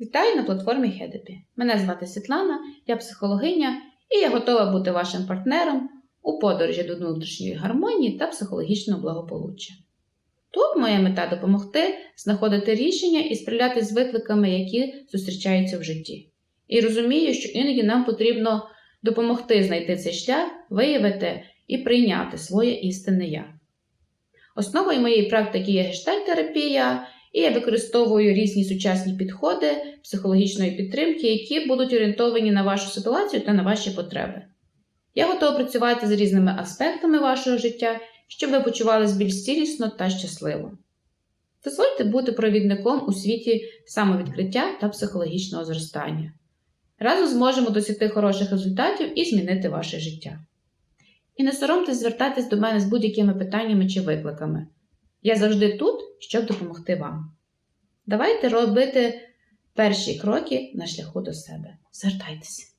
Вітаю на платформі Хедепі. Мене звати Світлана, я психологиня і я готова бути вашим партнером у подорожі до внутрішньої гармонії та психологічного благополуччя. Тут моя мета допомогти знаходити рішення і справляти з викликами, які зустрічаються в житті. І розумію, що іноді нам потрібно допомогти знайти цей шлях, виявити і прийняти своє істинне я. Основою моєї практики є гештальтерапія, і я використовую різні сучасні підходи психологічної підтримки, які будуть орієнтовані на вашу ситуацію та на ваші потреби. Я готова працювати з різними аспектами вашого життя, щоб ви почувались більш цілісно та щасливо. Дозвольте бути провідником у світі самовідкриття та психологічного зростання. Разом зможемо досягти хороших результатів і змінити ваше життя. І не соромтесь звертатись до мене з будь-якими питаннями чи викликами. Я завжди тут, щоб допомогти вам. Давайте робити перші кроки на шляху до себе. Звертайтеся!